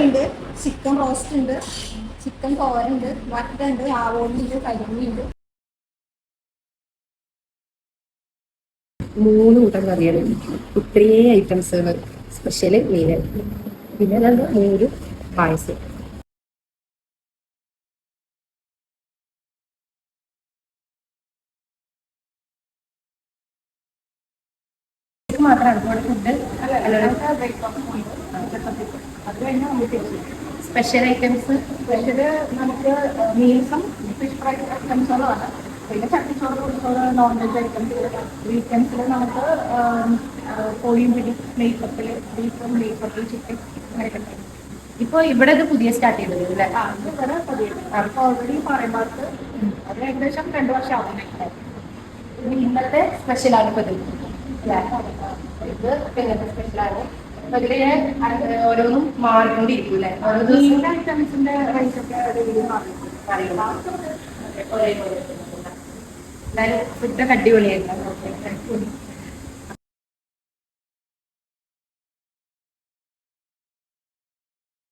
ഉണ്ട് chicken roast ഉണ്ട് chicken തോരനുണ്ട് വട്ടുണ്ട് ആവോലിയുണ്ട് കരിമീനുണ്ട് മൂന്ന് കൂട്ടം കറികൾ ഒത്തിരി ഐറ്റംസുകൾ സ്പെഷ്യൽ മീൻ. പിന്നെ രണ്ട് മൂന്ന് പായസം. ഇത് മാത്രമാണ് ഇവിടെ ഫുഡ് സ്പെഷ്യൽ ഐറ്റംസ് സ്പെഷ്യൽ നമുക്ക് മീൽസും ഫിഷ് ഫ്രൈ ഐറ്റംസുകളാണ് പിന്നെ ചട്ടിച്ചോറ് കുടിച്ചോറ് നോൺ വെജ് ഐറ്റംസ് വീക്കെൻഡ്സിൽ നമുക്ക് കോഴിയും പിടി നെയ്പ്പത്തിൽ ബീഫും നെയ്പ്പത്തിൽ ചിക്കൻ അങ്ങനെയൊക്കെ ഉണ്ട്. ഇപ്പൊ ഇവിടെ ഇത് പുതിയ സ്റ്റാർട്ട് ചെയ്തത് ഇവിടെ അപ്പോൾ ഓൾറെഡി പറയുമ്പോൾ അത് ഏകദേശം രണ്ട് വർഷം ആവുന്നുണ്ട്. ഇത് ഇന്നത്തെ സ്പെഷ്യലാണ് ഇപ്പൊ ഇത്? ഇത് പിന്നത്തെ സ്പെഷ്യലാണ് അപ്പൊ ഇതിൽ അത് ഓരോന്നും മാറിക്കൊണ്ടിരിക്കും. അല്ലേ ഓരോ ഫുഡൊക്കെ അടിപൊളിയായിരുന്നു.